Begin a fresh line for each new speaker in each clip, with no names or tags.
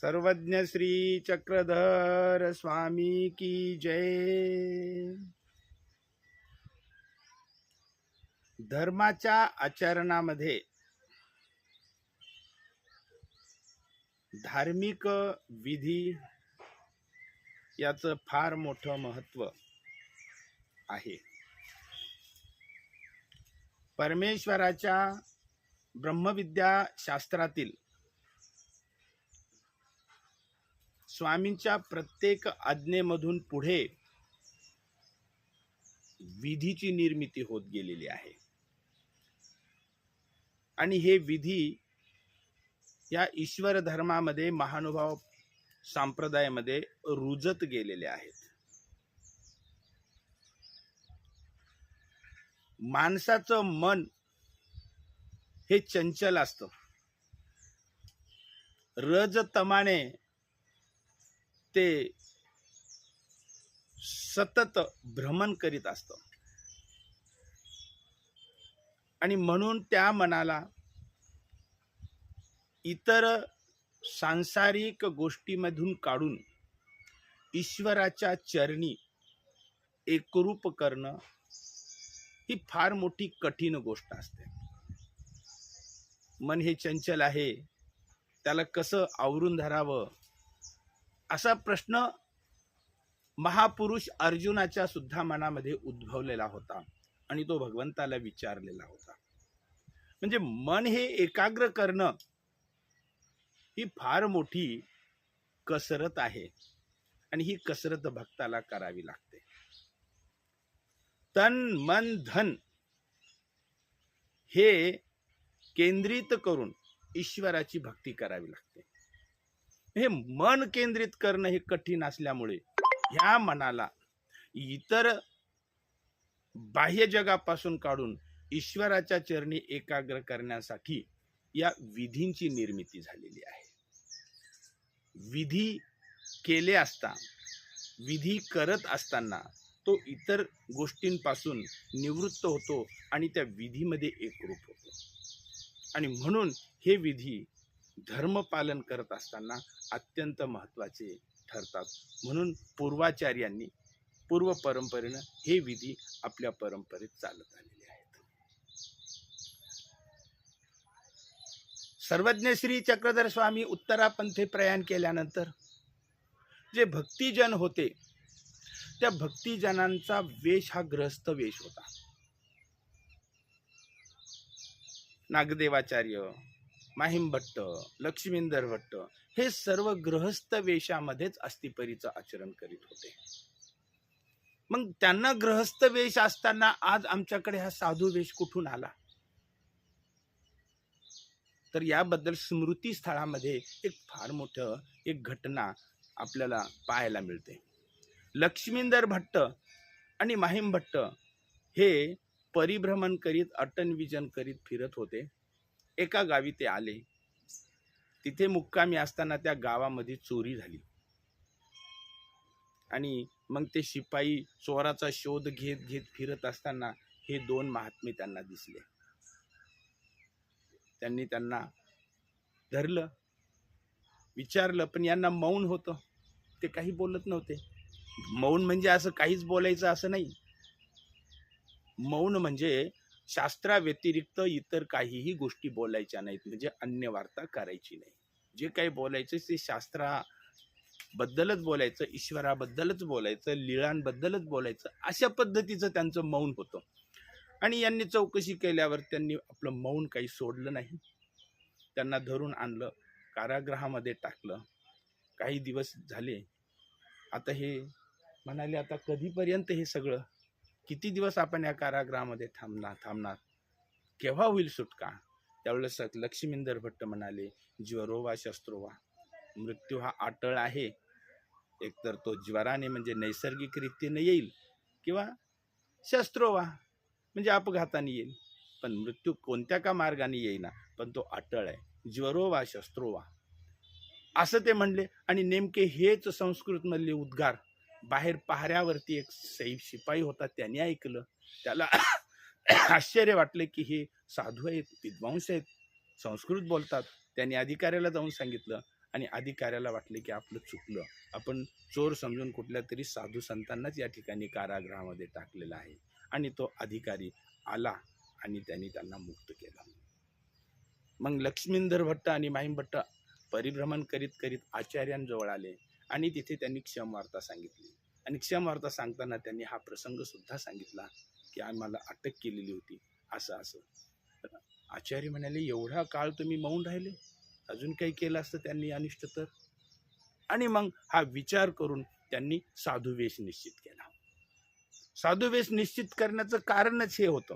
सर्वज्ञ श्री चक्रधर स्वामी की जय। धर्माच्या आचरणामध्ये धार्मिक विधी याचं फार मोठं महत्त्व आहे. परमेश्वराच्या ब्रह्मविद्या शास्त्रातील स्वामींच्या प्रत्येक आज्ञेमधून पुढे विधीची निर्मिती होत गेलेली आहे. आणि हे विधी या ईश्वर धर्मामध्ये महानुभाव संप्रदायामध्ये रुजत गेलेले आहेत. माणसाचं मन हे चंचल असतं. रज तमाने ते सतत भ्रमण करीत असतं. आणि म्हणून त्या मनाला इतर सांसारिक गोष्टीमधून काढून ईश्वराच्या चरणी एकरूप करणं ही फार मोठी कठीण गोष्ट असते. मन हे चंचल आहे त्याला कसं आवरून धरावं? असा प्रश्न महापुरुष अर्जुनाच्या सुद्धा मनामध्ये उद्भवलेला होता आणि तो भगवंताला विचारलेला होता. म्हणजे मन हे एकाग्र करणं ही फार मोठी कसरत आहे आणि ही कसरत भक्ताला करावी लागते. तन मन धन हे केंद्रित करून ईश्वराची भक्ती करावी लागते. हे मन केंद्रित करणं हे कठीण असल्यामुळे ह्या मनाला इतर बाह्य जगापासून काढून ईश्वराच्या चरणी एकाग्र करण्यासाठी या विधींची निर्मिती झालेली आहे. विधी केले असता विधी करत असताना तो इतर गोष्टींपासून निवृत्त होतो आणि त्या विधीमध्ये एकरूप होतो. आणि म्हणून हे विधी धर्मपालन करत असताना अत्यंत महत्त्वाचे ठरतात. म्हणून पूर्वाचार्यांनी पूर्व परंपरेनं हे विधी आपल्या परंपरेत चालत आलेले आहेत. सर्वज्ञ श्री चक्रधर स्वामी उत्तरापंथे प्रयाण केल्यानंतर जे भक्तिजन होते त्या भक्तिजनांचा वेश हा ग्रहस्थ वेश होता. नागदेवाचार्य माहीम भट्ट लक्ष्मींदर भट्ट हे सर्व गृहस्थ वेशामध्येच अस्थिपरीचं आचरण करीत होते. मग त्यांना गृहस्थ वेश असताना आज आमच्याकडे हा साधू वेश कुठून आला? तर याबद्दल स्मृती स्थळामध्ये एक फार मोठं एक घटना आपल्याला पाहायला मिळते. लक्ष्मींदर भट्ट आणि माहीम भट्ट हे परिभ्रमण करीत अटन विजन करीत फिरत होते. एका गावी ते आले. तिथे मुक्कामी असताना त्या गावामध्ये चोरी झाली. आणि मग ते शिपाई चोराचा शोध घेत घेत फिरत असताना हे दोन महात्मे त्यांना दिसले. त्यांनी त्यांना धरलं विचारलं पण यांना मौन होतं. ते काही बोलत नव्हते. मौन म्हणजे असं काहीच बोलायचं असं नाही. मौन म्हणजे शास्त्राव्यतिरिक्त इतर काहीही गोष्टी बोलायच्या नाहीत म्हणजे अन्य वार्ता करायची नाही. जे काही बोलायचं ते शास्त्राबद्दलच बोलायचं ईश्वराबद्दलच बोलायचं लिळांबद्दलच बोलायचं अशा पद्धतीचं त्यांचं मौन होतं. आणि यांनी चौकशी केल्यावर त्यांनी आपलं मौन काही सोडलं नाही. त्यांना धरून आणलं कारागृहामध्ये टाकलं. काही दिवस झाले. आता हे म्हणाले आता कधीपर्यंत हे सगळं? किती दिवस आपण या कारागृहामध्ये थांबणार थांबणार? केव्हा होईल सुटका? त्यावेळेस लक्ष्मींदर भट्ट म्हणाले ज्वरोवा शस्त्रोवा मृत्यू हा अटळ आहे. एकतर तो ज्वराने म्हणजे नैसर्गिक रीतीने येईल किंवा शस्त्रोवा म्हणजे अपघाताने येईल. पण मृत्यू कोणत्या का मार्गाने येईना पण तो अटळ आहे. ज्वरोवा शस्त्रोवा असं ते म्हणले आणि नेमके हेच संस्कृतमधले उद्गार बाहेर पहाऱ्यावरती एक सैफ शिपाई होता त्याने ऐकलं. त्याला आश्चर्य वाटले की हे साधू आहेत विद्वांस आहेत संस्कृत बोलतात. त्यांनी अधिकाऱ्याला जाऊन सांगितलं आणि अधिकाऱ्याला वाटले की आपलं चुकलं. आपण चोर समजून कुठल्या तरी साधू संतांनाच या ठिकाणी कारागृहामध्ये टाकलेला आहे. आणि तो अधिकारी आला आणि त्यांनी त्यांना मुक्त केलं. मग लक्ष्मींधर भट्ट आणि माहीम भट्ट परिभ्रमण करीत करीत आचार्यांजवळ आले. आणि तिथे त्यांनी क्षमवार्ता सांगितली. आणि क्षमवार्ता सांगताना त्यांनी हा प्रसंगसुद्धा सांगितला की आम्हाला अटक केलेली होती. असं असं. तर आचार्य म्हणाले एवढा काळ तुम्ही मौन राहिले? अजून काही केलं असतं त्यांनी अनिष्ट तर? आणि मग हा विचार करून त्यांनी साधुवेश निश्चित केला. साधुवेश निश्चित करण्याचं कारणच हे होतं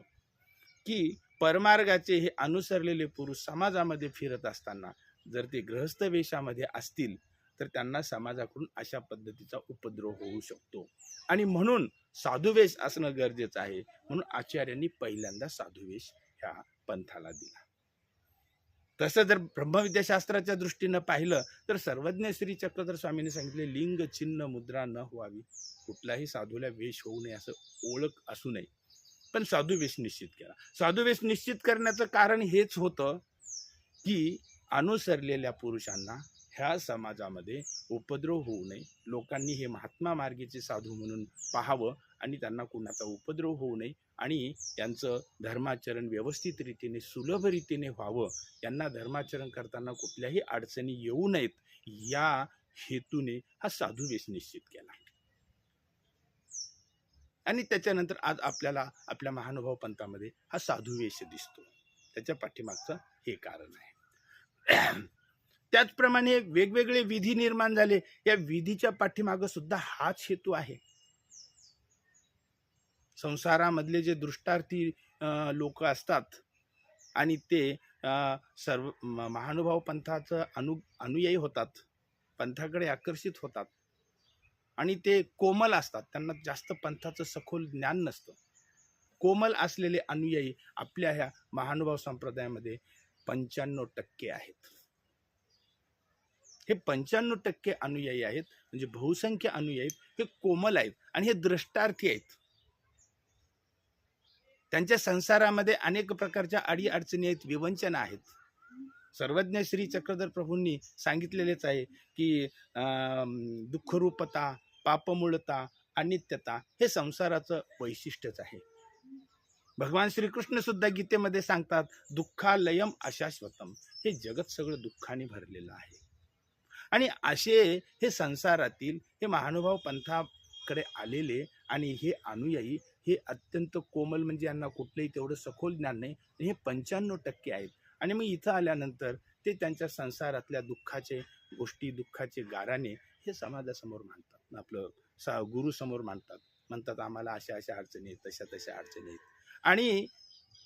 की परमार्गाचे हे अनुसरलेले पुरुष समाजामध्ये फिरत असताना जर ते गृहस्थ वेशामध्ये असतील तर त्यांना समाजाकडून अशा पद्धतीचा उपद्रव होऊ शकतो. आणि म्हणून साधुवेश असणं गरजेचं आहे. म्हणून आचार्यांनी पहिल्यांदा साधुवेश ह्या पंथाला दिला. तसं जर ब्रह्मविद्याशास्त्राच्या दृष्टीनं पाहिलं तर सर्वज्ञ श्री चक्रधर स्वामींनी सांगितले लिंग चिन्ह मुद्रा न व्हावी. कुठलाही साधूला वेश होऊ नये असं ओळख असू नये. पण साधुवेश निश्चित केला. साधुवेश निश्चित करण्याचं कारण हेच होतं की अनुसरलेल्या पुरुषांना ह्या समाजामध्ये उपद्रव होऊ नये. लोकांनी हे महात्मा मार्गीचे साधू म्हणून पाहावं आणि त्यांना कुणाचा उपद्रव होऊ नये आणि त्यांचं धर्माचरण व्यवस्थित रीतीने सुलभ रीतीने व्हावं. यांना धर्माचरण करताना कुठल्याही अडचणी येऊ नयेत. या हेतूने हा साधुवेश निश्चित केला. आणि त्याच्यानंतर आज आपल्याला आपल्या महानुभाव पंथामध्ये हा साधुवेश दिसतो. त्याच्या पाठीमागचं हे कारण आहे. त्याचप्रमाणे वेगवेगळे विधी निर्माण झाले. या विधीच्या पाठीमागं सुद्धा हाच हेतू आहे. संसारामधले जे दृष्टार्थी लोक असतात आणि ते सर्व म- महानुभाव पंथाचं अनु अनुयायी होतात. पंथाकडे आकर्षित होतात. आणि ते कोमल असतात. त्यांना जास्त पंथाचं सखोल ज्ञान नसतं. कोमल असलेले अनुयायी आपल्या ह्या महानुभाव संप्रदायामध्ये पंच्याण्णव टक्के आहेत. हे पंच्याण्णव टक्के अनुयायी आहेत म्हणजे बहुसंख्य अनुयायी हे कोमल आहेत आणि हे द्रष्टार्थी आहेत. त्यांच्या संसारामध्ये अनेक प्रकारच्या अडी अडचणी आहेत विवंचना आहेत. सर्वज्ञ श्री चक्रधर प्रभूंनी सांगितलेलेच आहे की दुःखरूपता पापमूळता अनित्यता हे संसाराचं वैशिष्ट्यच आहे. भगवान श्रीकृष्ण सुद्धा गीतेमध्ये सांगतात दुःखालयम अशाश्वतम. हे जगत सगळं दुःखाने भरलेलं आहे. आणि असे हे संसारातील हे महानुभाव पंथाकडे आलेले आणि हे अनुयायी हे अत्यंत कोमल म्हणजे यांना कुठलंही तेवढं सखोल ज्ञान नाही. आणि हे पंच्याण्णव टक्के आहेत. आणि मग इथं आल्यानंतर ते त्यांच्या संसारातल्या दुःखाचे गोष्टी दुःखाचे गाराने हे समाजासमोर मांडतात. आपलं सा गुरुसमोर मांडतात. म्हणतात आम्हाला अशा अशा अडचणी आहेत तशा तशा अडचणी आहेत. आणि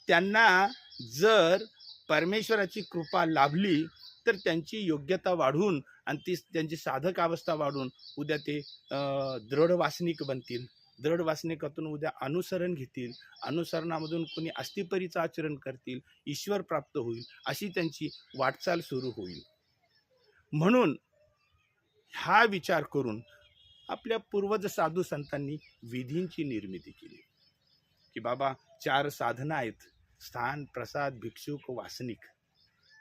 त्यांना जर परमेश्वराची कृपा लाभली तर त्यांची योग्यता वाढून आणि ती त्यांची साधक अवस्था वाढून उद्या ते दृढवासनिक दृढ वासनिक बनतील. दृढ वासनिकातून उद्या अनुसरण घेतील. अनुसरणामधून कोणी अस्थिपरीचं आचरण करतील ईश्वर प्राप्त होईल अशी त्यांची वाटचाल सुरू होईल. म्हणून हा विचार करून आपल्या पूर्वज साधू संतांनी विधींची निर्मिती केली. की बाबा चार साधना आहेत. स्थान प्रसाद भिक्षुक वासनिक.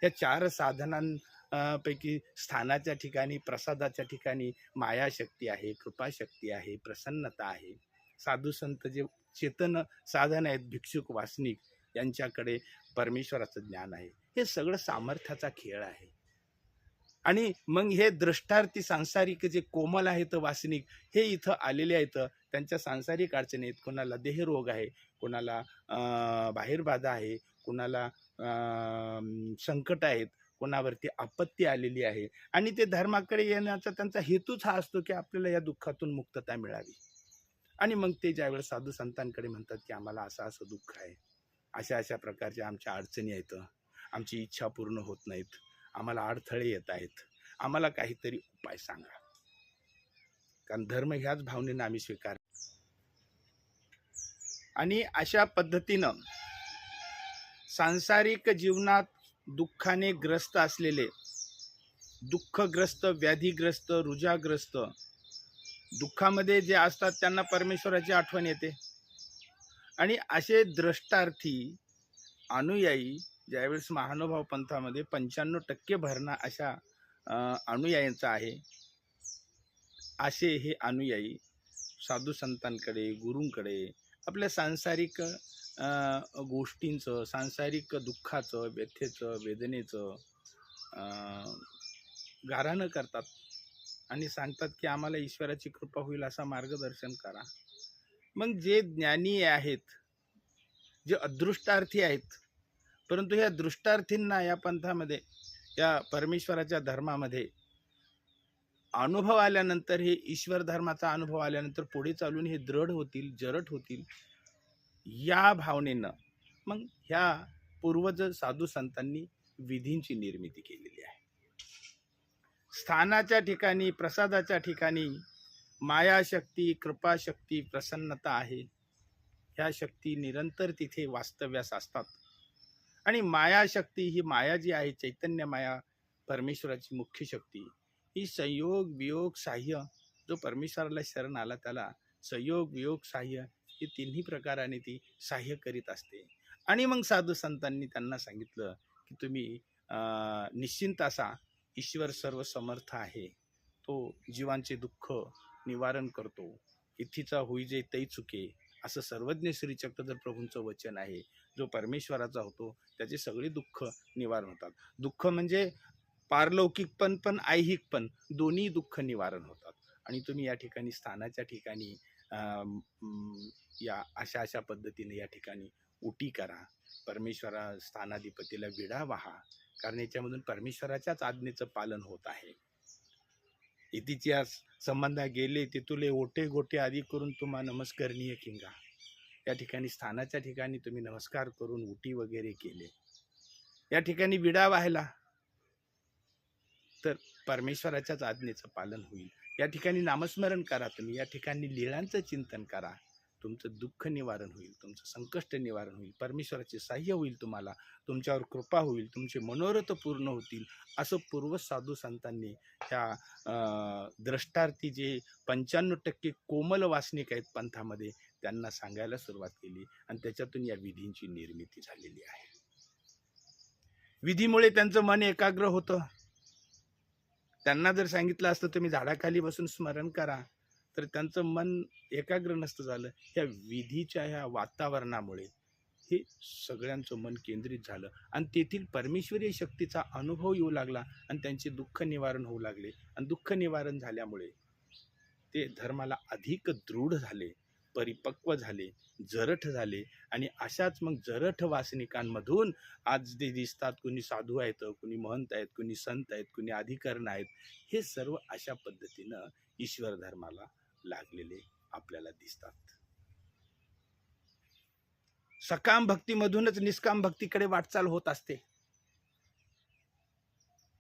या चार साधनांपैकी स्थानाच्या ठिकाणी प्रसादाच्या ठिकाणी मायाशक्ती आहे कृपाशक्ती आहे प्रसन्नता आहे. साधू संत जे चेतन साधन आहेत भिक्षुक वासनिक यांच्याकडे परमेश्वराचं ज्ञान आहे. हे सगळं सामर्थ्याचा खेळ आहे. आणि मग हे द्रष्टार्थी सांसारिक जे कोमल आहेत वासनिक हे इथं आलेले आहेत. त्यांच्या सांसारिक अडचणी आहेत कोणाला देहरोग आहे कोणाला बाहेर बाहेरबाधा आहे कोणाला संकट आहेत कोणावरती आपत्ती आलेली आहे आणि ते धर्माकडे येण्याचा त्यांचा हेतूच हा असतो की आपल्याला या दुःखातून मुक्तता मिळावी. आणि मग ते ज्यावेळेस साधू संतांकडे म्हणतात की आम्हाला असं असं दुःख आहे अशा अशा प्रकारच्या आमच्या अडचणी आहेत आमची इच्छा पूर्ण होत नाहीत आम्हाला अडथळे येत आहेत आम्हाला काहीतरी उपाय सांगा. कारण धर्म ह्याच भावनेनं आम्ही स्वीकार आणि अशा पद्धतीनं सांसारिक जीवनात दुःखाने ग्रस्त असलेले दुःखग्रस्त व्याधीग्रस्त रुजाग्रस्त दुःखामध्ये जे असतात त्यांना परमेश्वराची आठवण येते. आणि असे द्रष्टार्थी अनुयायी ज्यावेळेस महानुभाव पंथामध्ये पंच्याण्णव टक्के भरणा अशा अनुयायांचा आहे असे हे अनुयायी साधू संतांकडे गुरूंकडे आपल्या सांसारिक गोष्टींचं सांसारिक दुःखाचं व्यथेचं वेदनेचं गाराणं करतात. आणि सांगतात की आम्हाला ईश्वराची कृपा होईल असा मार्गदर्शन करा. मग जे ज्ञानी आहेत जे अदृष्टार्थी आहेत परंतु ह्या दृष्टार्थींना या पंथामध्ये या परमेश्वराच्या धर्मामध्ये अनुभव आल्यानंतर हे ईश्वर धर्माचा अनुभव आल्यानंतर पुढे चालून हे दृढ होतील जरट होतील या भावनेनं मग ह्या पूर्वज साधू संतांनी विधींची निर्मिती केलेली आहे. स्थानाच्या ठिकाणी प्रसादाच्या ठिकाणी मायाशक्ती कृपाशक्ती प्रसन्नता आहे. ह्या शक्ती निरंतर तिथे वास्तव्यास असतात. आणि मायाशक्ती ही माया जी आहे चैतन्य माया परमेश्वराची मुख्य शक्ती. ही संयोग वियोग साह्य जो परमेश्वराला शरण आला त्याला संयोग वियोग साह्य ही तिन्ही प्रकाराने ती साह्य करीत असते. आणि मग साधू संतांनी त्यांना सांगितलं की तुम्ही निश्चिंत असा ईश्वर सर्व समर्थ आहे. तो जीवांचे दुःख निवारण करतो. इथीचा होई जे तै चुके असं सर्वज्ञ श्री चक्रधर प्रभूंचं वचन आहे जो परमेश्वराचा होतो त्याचे सगळे दुःख निवारण होतात. दुःख म्हणजे पारलौकिक पण पण ऐहिक पण दोन्ही दुःख निवारण होतात. आणि तुम्ही या ठिकाणी स्थानाच्या ठिकाणी या अशा अशा पद्धतीने या ठिकाणी उटी करा. परमेश्वरा स्थानाधिपतीला विडा वाहा कारण याच्यामधून परमेश्वराच्याच आज्ञेचं पालन होत आहे. इतिच्या संबंधा गेले तिथुले ओटे गोटे आदी करून तुम्हा नमस्करणीय किंगा. या ठिकाणी स्थानाच्या ठिकाणी तुम्ही नमस्कार करून उटी वगैरे केले. या ठिकाणी विडा व्हायला तर परमेश्वराच्याच आज्ञेचं पालन होईल. या ठिकाणी नामस्मरण करा तुम्ही. या ठिकाणी लिळांचं चिंतन करा. तुमचं दुःख निवारण होईल तुमचं संकष्ट निवारण होईल परमेश्वराचे सहाय्य होईल तुम्हाला तुमच्यावर कृपा होईल तुमचे मनोरथ पूर्ण होतील असं पूर्व साधू संतांनी ह्या अं, द्रष्टार्थी जे पंच्याण्णव टक्के कोमल वासनिक आहेत पंथामध्ये त्यांना सांगायला सुरुवात केली आणि त्याच्यातून या विधींची निर्मिती झालेली आहे. विधीमुळे त्यांचं मन एकाग्र होतं. त्यांना जर सांगितलं असतं तुम्ही झाडाखाली बसून स्मरण करा तर त्यांचं मन एकाग्र नसतं झालं. ह्या विधीच्या ह्या वातावरणामुळे हे सगळ्यांचं मन केंद्रित झालं. आणि तेथील परमेश्वरीय शक्तीचा अनुभव येऊ लागला आणि त्यांचे दुःख निवारण होऊ लागले. आणि दुःख निवारण झाल्यामुळे ते धर्माला अधिक दृढ झाले. परिपक्व झाले जरठ झाले आणि अशाच मग जरठ वासनिकांमधून आज ते दिसतात कुणी साधू आहेत कुणी महंत आहेत कुणी संत आहेत कुणी अधिकरण आहेत हे सर्व अशा पद्धतीनं ईश्वर धर्माला लागलेले आपल्याला दिसतात. सकाम भक्तीमधूनच निष्काम भक्तीकडे वाटचाल होत असते.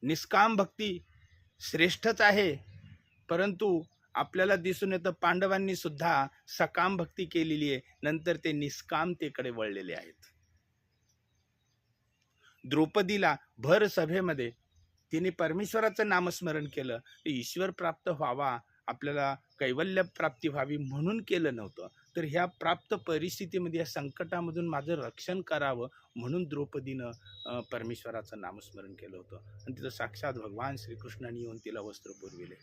निष्काम भक्ती श्रेष्ठच आहे परंतु आपल्याला दिसून येतं पांडवांनी सुद्धा सकाम भक्ती केलेली आहे. नंतर ते निष्कामतेकडे वळलेले आहेत. द्रौपदीला भर सभेमध्ये तिने परमेश्वराचं नामस्मरण केलं. ईश्वर प्राप्त व्हावा आपल्याला कैवल्य प्राप्ती व्हावी म्हणून केलं नव्हतं. तर ह्या प्राप्त परिस्थितीमध्ये या संकटामधून माझं रक्षण करावं म्हणून द्रौपदीनं परमेश्वराचं नामस्मरण केलं होतं. आणि तिथं साक्षात भगवान श्रीकृष्णाने येऊन तिला वस्त्र पुरविले.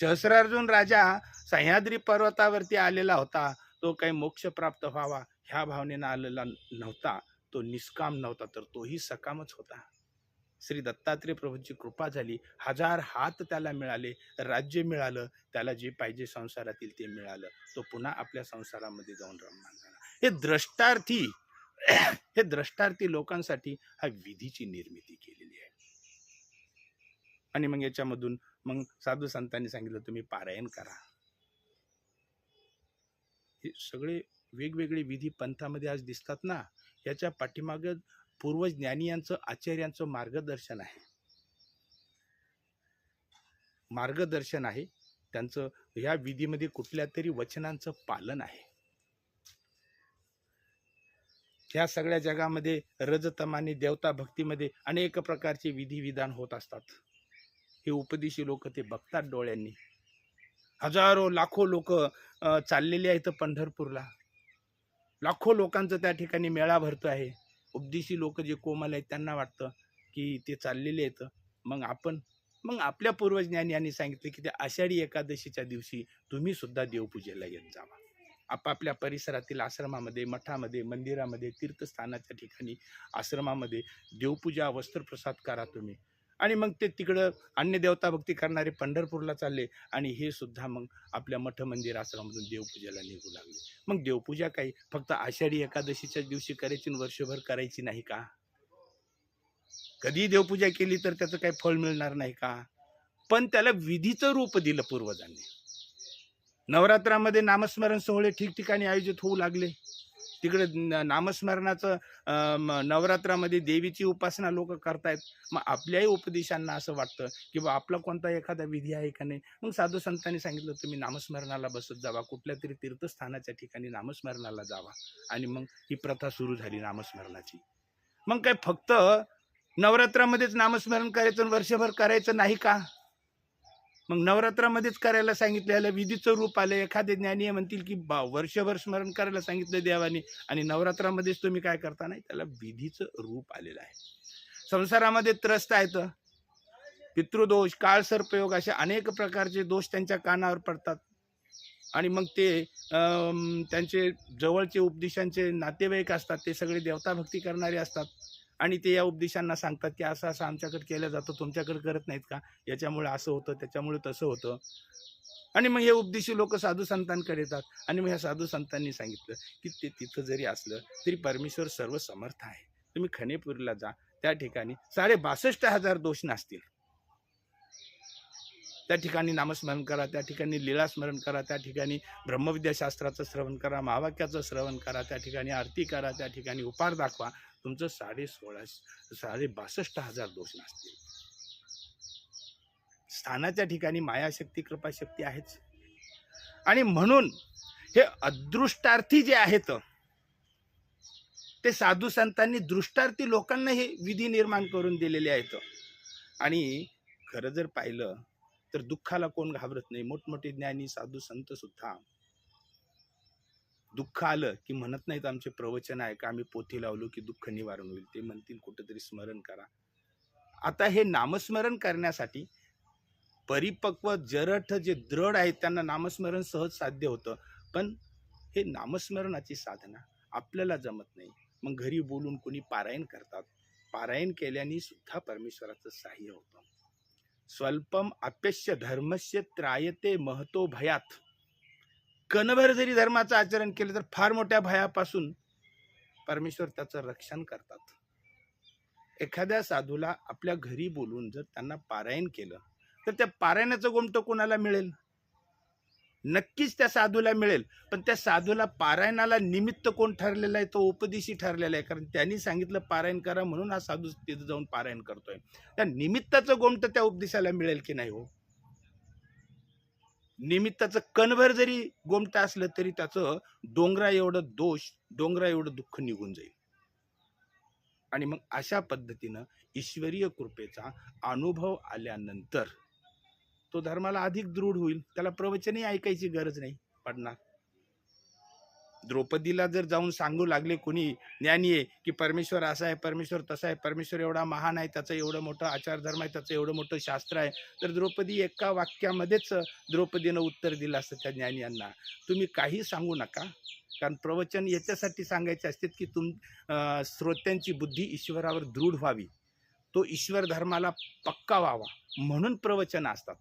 सहस्रार्जुन राजा सह्याद्री पर्वतावरती आलेला होता. तो काही मोक्ष प्राप्त व्हावा ह्या भावनेनं आलेला नव्हता. तो निष्काम नव्हता तर तोही सकामच होता. श्री दत्तात्रय प्रभूंची कृपा झाली. हजार हात त्याला मिळाले राज्य मिळालं त्याला जे पाहिजे संसारातील ते मिळालं. तो पुन्हा आपल्या संसारामध्ये जाऊन रममान झाला. हे द्रष्टार्थी हे द्रष्टार्थी लोकांसाठी हा विधीची निर्मिती केलेली आहे. आणि मग याच्यामधून मग साधू संतांनी सांगितलं तुम्ही पारायण करा. हे सगळे वेगवेगळे विधी पंथामध्ये आज दिसतात ना याच्या पाठीमागं पूर्वज्ञानियांचं आचार्यांचं मार्गदर्शन आहे. मार्गदर्शन आहे. त्यांचं ह्या विधीमध्ये कुठल्या तरी वचनांचं पालन आहे. ह्या सगळ्या जगामध्ये रजतमाने देवता भक्तीमध्ये अनेक प्रकारचे विधी विधान होत असतात. हे उपदेशी लोक ते बघतात डोळ्यांनी. हजारो लाखो लोक चाललेले आहेत पंढरपूरला. लाखो लोकांचं त्या ठिकाणी मेळा भरतो आहे. उपदेशी लोक जे कोमल आहेत त्यांना वाटतं की ते चाललेले आहेत. मग आपण मग आपल्या पूर्वज्ञानी यांनी सांगितलं की त्या आषाढी एकादशीच्या दिवशी तुम्ही सुद्धा देवपूजेला येत जावा. आपापल्या परिसरातील आश्रमामध्ये मठामध्ये मंदिरामध्ये तीर्थस्थानाच्या ठिकाणी आश्रमामध्ये देवपूजा वस्त्रप्रसाद करा तुम्ही. आणि मग ते तिकडं अन्य देवता भक्ती करणारे पंढरपूरला चालले आणि हे सुद्धा मग आपल्या मठ मंदिर आश्रमातून देवपूजेला निघू लागले. मग देवपूजा काही फक्त आषाढी एकादशीच्या दिवशी करायची वर्षभर करायची नाही का? कधी देवपूजा केली तर त्याचं काही फळ मिळणार नाही का? पण त्याला विधीचं रूप दिलं पूर्वजांनी. नवरात्रामध्ये नामस्मरण सोहळे ठिकठिकाणी आयोजित होऊ लागले. तिकडे नामस्मरणाचं नवरात्रामध्ये देवीची उपासना लोक करतायत. मग आपल्याही उपदेशांना असं वाटतं की बा आपला कोणता एखादा विधी आहे का नाही? मग साधू संतांनी सांगितलं तुम्ही नामस्मरणाला बसत जावा. कुठल्या तरी तीर्थस्थानाच्या ठिकाणी नामस्मरणाला जावा. आणि मग ही प्रथा सुरू झाली नामस्मरणाची. मग काय फक्त नवरात्रामध्येच नामस्मरण करायचं आणि वर्षभर करायचं नाही का? मग नवरात्रामध्येच करायला सांगितलं याला विधीचं रूप आलं एखादे ज्ञानी म्हणतील की बा वर्षभर स्मरण करायला सांगितलं देवाने आणि नवरात्रामध्येच तुम्ही काय करता नाही? त्याला विधीचं रूप आलेलं आहे. संसारामध्ये त्रस्त आहेत. पितृदोष काळसर्पयोग असे अनेक प्रकारचे दोष त्यांच्या कानावर पडतात. आणि मग ते त्यांचे जवळचे उपदेशांचे नातेवाईक असतात ते सगळे देवता भक्ती करणारे असतात. आणि ते या उपदेशांना सांगतात की असं असं आमच्याकडे केलं जातं तुमच्याकडे करत नाहीत का? याच्यामुळे असं होतं त्याच्यामुळे तसं होतं. आणि मग हे उपदेशी लोक साधू संतांकडे येतात. आणि मग ह्या साधू संतांनी सांगितलं की ते तिथं जरी असलं तरी परमेश्वर सर्व समर्थ आहे. तुम्ही खनेपूरला जा. त्या ठिकाणी साडे बासष्ट हजार दोष नसतील. त्या ठिकाणी नामस्मरण करा त्या ठिकाणी लीलास्मरण करा त्या ठिकाणी ब्रह्मविद्याशास्त्राचं श्रवण करा महावाक्याचं श्रवण करा त्या ठिकाणी आरती करा त्या ठिकाणी उपार दाखवा. तुमचं साडे सोळा साडे बासष्ट हजार दोष नसतील. स्थानाच्या ठिकाणी मायाशक्ती कृपाशक्ती आहेच. आणि म्हणून हे अदृष्टार्थी जे आहेत ते साधू संतांनी दृष्टार्थी लोकांना हे विधी निर्माण करून दिलेले आहेत. आणि खरं जर पाहिलं तर दुःखाला कोण घाबरत नाही. मोठमोठे ज्ञानी साधू संत सुद्धा दुःख आलं की म्हणत नाहीत आमचे प्रवचन आहे का आम्ही पोथी लावलो की दुःख निवारण होईल. ते म्हणतील कुठंतरी स्मरण करा. आता हे नामस्मरण करण्यासाठी परिपक्व जरठ जे दृढ आहेत त्यांना नामस्मरण सहज साध्य होतं. पण हे नामस्मरणाची साधना आपल्याला जमत नाही. मग घरी बोलून कोणी पारायण करतात. पारायण केल्याने सुद्धा परमेश्वराचं सहाय्य होतं. स्वल्पम अपेक्ष धर्मस्य त्रायते महतो भयात. कणभर जरी धर्माचं आचरण केलं तर फार मोठ्या भयापासून परमेश्वर त्याचं रक्षण करतात. एखाद्या साधूला आपल्या घरी बोलून जर त्यांना पारायण केलं तर त्या पारायणाचं गोमटं कोणाला मिळेल? नक्कीच त्या साधूला मिळेल पण त्या साधूला पारायणाला निमित्त कोण ठरलेला आहे? तो उपदेशी ठरलेला आहे कारण त्यांनी सांगितलं पारायण करा म्हणून हा साधू तिथं जाऊन पारायण करतोय. त्या निमित्ताचं गोमटं त्या उपदेशाला मिळेल की नाही हो? निमित्ताचं कणभर जरी गोमटं असलं तरी त्याचं डोंगरा एवढं दोष डोंगरा एवढं दुःख निघून जाईल. आणि मग अशा पद्धतीनं ईश्वरीय कृपेचा अनुभव आल्यानंतर तो धर्माला अधिक दृढ होईल. त्याला प्रवचनही ऐकायची गरज नाही पडणार. द्रौपदीला जर जाऊन सांगू लागले कोणी ज्ञानी आहे की परमेश्वर असा आहे परमेश्वर तसा आहे परमेश्वर एवढा महान आहे त्याचं एवढं मोठं आचारधर्म आहे त्याचं एवढं मोठं शास्त्र आहे तर द्रौपदी एका वाक्यामध्येच द्रौपदीनं उत्तर दिलं असतं त्या ज्ञानी यांना तुम्ही काही सांगू नका कारण प्रवचन याच्यासाठी सांगायचे असते की तुम श्रोत्यांची बुद्धी ईश्वरावर दृढ व्हावी. तो ईश्वर धर्माला पक्का व्हावा म्हणून प्रवचन असतात.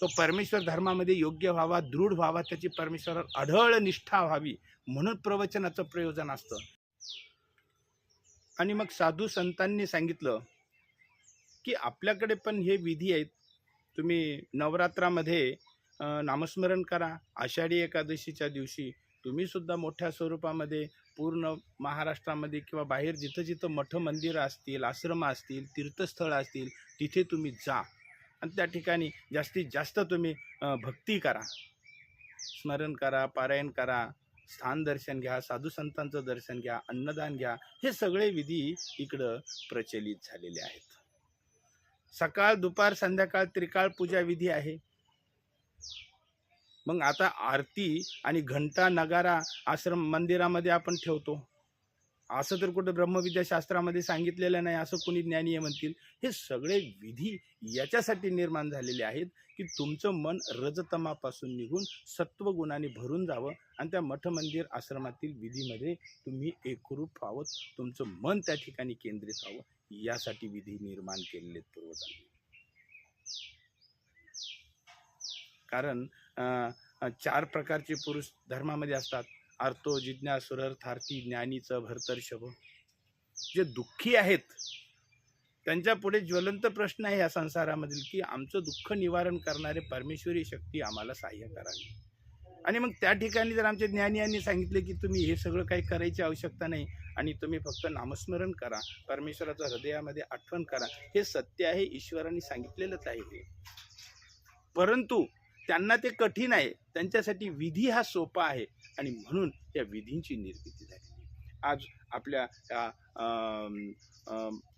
तो परमेश्वर धर्मामध्ये योग्य व्हावा दृढ व्हावा त्याची परमेश्वरावर अढळ निष्ठा व्हावी म्हणून प्रवचनाचं प्रयोजन असतं. आणि मग साधू संतांनी सांगितलं की आपल्याकडे पण हे विधी आहेत. तुम्ही नवरात्रामध्ये नामस्मरण करा. आषाढी एकादशीच्या दिवशी तुम्हीसुद्धा मोठ्या स्वरूपामध्ये पूर्ण महाराष्ट्रामध्ये किंवा बाहेर जिथं जिथं मठ मंदिरं असतील आश्रम असतील तीर्थस्थळं असतील तिथे तुम्ही जा. आणि त्या ठिकाणी जास्तीत जास्त तुम्ही भक्ती करा. स्मरण करा पारायण करा स्थान दर्शन घ्या साधू संतांचं दर्शन घ्या अन्नदान घ्या हे सगळे विधी इकडं प्रचलित झालेले आहेत. सकाळ दुपार संध्याकाळ त्रिकाळ पूजा विधी आहे. मग आता आरती आणि घंटा नगारा आश्रम मंदिरामध्ये आपण ठेवतो. असं तर कुठं ब्रह्मविद्याशास्त्रामध्ये सांगितलेलं नाही असं कोणी ज्ञानीय म्हणतील? हे सगळे विधी याच्यासाठी निर्माण झालेले आहेत की तुमचं मन रजतमापासून निघून सत्वगुणाने भरून जावं आणि त्या मठ मंदिर आश्रमातील विधीमध्ये तुम्ही एकरूप व्हावं तुमचं मन त्या ठिकाणी केंद्रित व्हावं यासाठी विधी निर्माण केलेले पूर्वजांनी. कारण चार प्रकारचे पुरुष धर्मामध्ये असतात. आर्तो जिज्ञासुरर्थार्थी ज्ञानीचं भरतर्षभ जे दुःखी आहेत त्यांच्या पुढे ज्वलंत प्रश्न आहे या संसारामधील की आमचं दुःख निवारण करणारे परमेश्वरी शक्ती आम्हाला सहाय्य करावी. आणि मग त्या ठिकाणी जर आमच्या ज्ञानी यांनी सांगितले की तुम्ही हे सगळं काही करायची आवश्यकता नाही आणि तुम्ही फक्त नामस्मरण करा परमेश्वराचं हृदयामध्ये आठवण करा हे सत्य आहे ईश्वरांनी सांगितलेलंच आहे हे. परंतु त्यांना ते कठीण आहे. त्यांच्यासाठी विधी हा सोपा आहे. आणि म्हणून या विधींची निर्मिती झाली. आज आपल्या या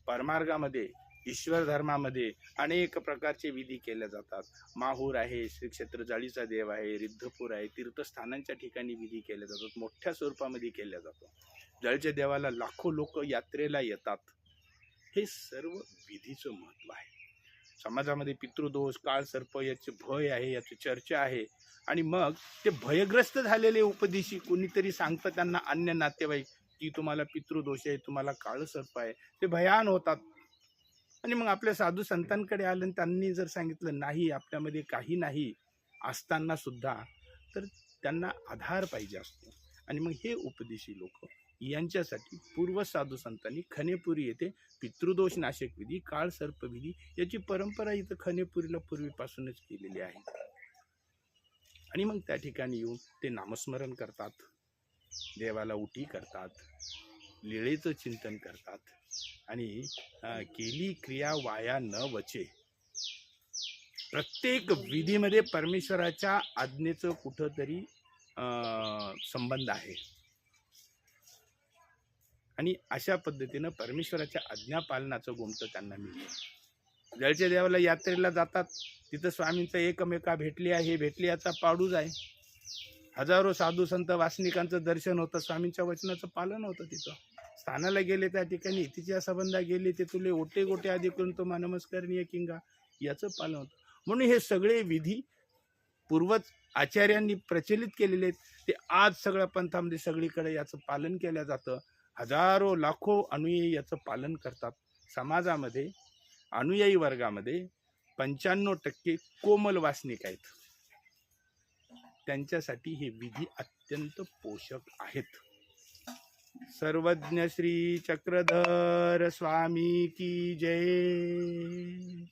परमार्गामध्ये ईश्वर धर्मामध्ये अनेक प्रकारचे विधी केल्या जातात. माहूर आहे श्री क्षेत्र जाळीचा देव आहे रिद्धपूर आहे तीर्थस्थानांच्या ठिकाणी विधी केल्या जातात मोठ्या स्वरूपामध्ये केल्या जातो जळच्या देवाला लाखो लोक यात्रेला येतात. हे सर्व विधीचं महत्त्व आहे. समाजामध्ये पितृदोष काळसर्प याचे भय आहे याची चर्चा आहे. आणि मग ते भयग्रस्त झालेले उपदेशी कोणीतरी सांगतं त्यांना अन्य नातेवाईक की तुम्हाला पितृदोष आहे तुम्हाला काळसर्प आहे. ते भयान होतात. आणि मग आपल्या साधू संतांकडे आलं आणि त्यांनी जर सांगितलं नाही आपल्यामध्ये काही नाही असताना सुद्धा तर त्यांना आधार पाहिजे असतो. आणि मग हे उपदेशी लोक यांच्यासाठी पूर्व साधू संतांनी खनेपुरी येथे पितृदोष नाशक विधी काळ सर्प विधी याची परंपरा इथं खनेपुरीला पूर्वीपासूनच केलेली आहे. आणि मग त्या ठिकाणी येऊन ते नामस्मरण करतात. देवाला उटी करतात. लिळेचं चिंतन करतात. आणि केली क्रिया वाया न वचे. प्रत्येक विधीमध्ये परमेश्वराच्या आज्ञेचं कुठंतरी संबंध आहे. आणि अशा पद्धतीनं परमेश्वराच्या आज्ञा पालनाचं गोमतं त्यांना मिळतं. जळच्या देवाला यात्रेला जातात. तिथं स्वामींचं एकमेका भेटली आहे. हे भेटली याचा पाडूच आहे. हजारो साधू संत वासनिकांचं दर्शन होतं. स्वामींच्या वचनाचं पालन होतं तिथं. स्थानाला गेले त्या ठिकाणी. तिच्या संबंधा गेले ते तुले ओटे गोटे आधी करून तो मानमस्करणीय किंगा याचं पालन होतं. म्हणून हे सगळे विधी पूर्वज आचार्यांनी प्रचलित केलेले आहेत. ते आज सगळ्या पंथामध्ये सगळीकडे याचं पालन केलं जातं. हजारो लाखो अनुयायी याचं पालन करतात समाजामध्ये अनुयायी वर्गामध्ये. पंच्याण्णव टक्के कोमल वासनिक आहेत. त्यांच्यासाठी हे विधी अत्यंत पोषक आहेत. सर्वज्ञ श्री चक्रधर स्वामी की जय.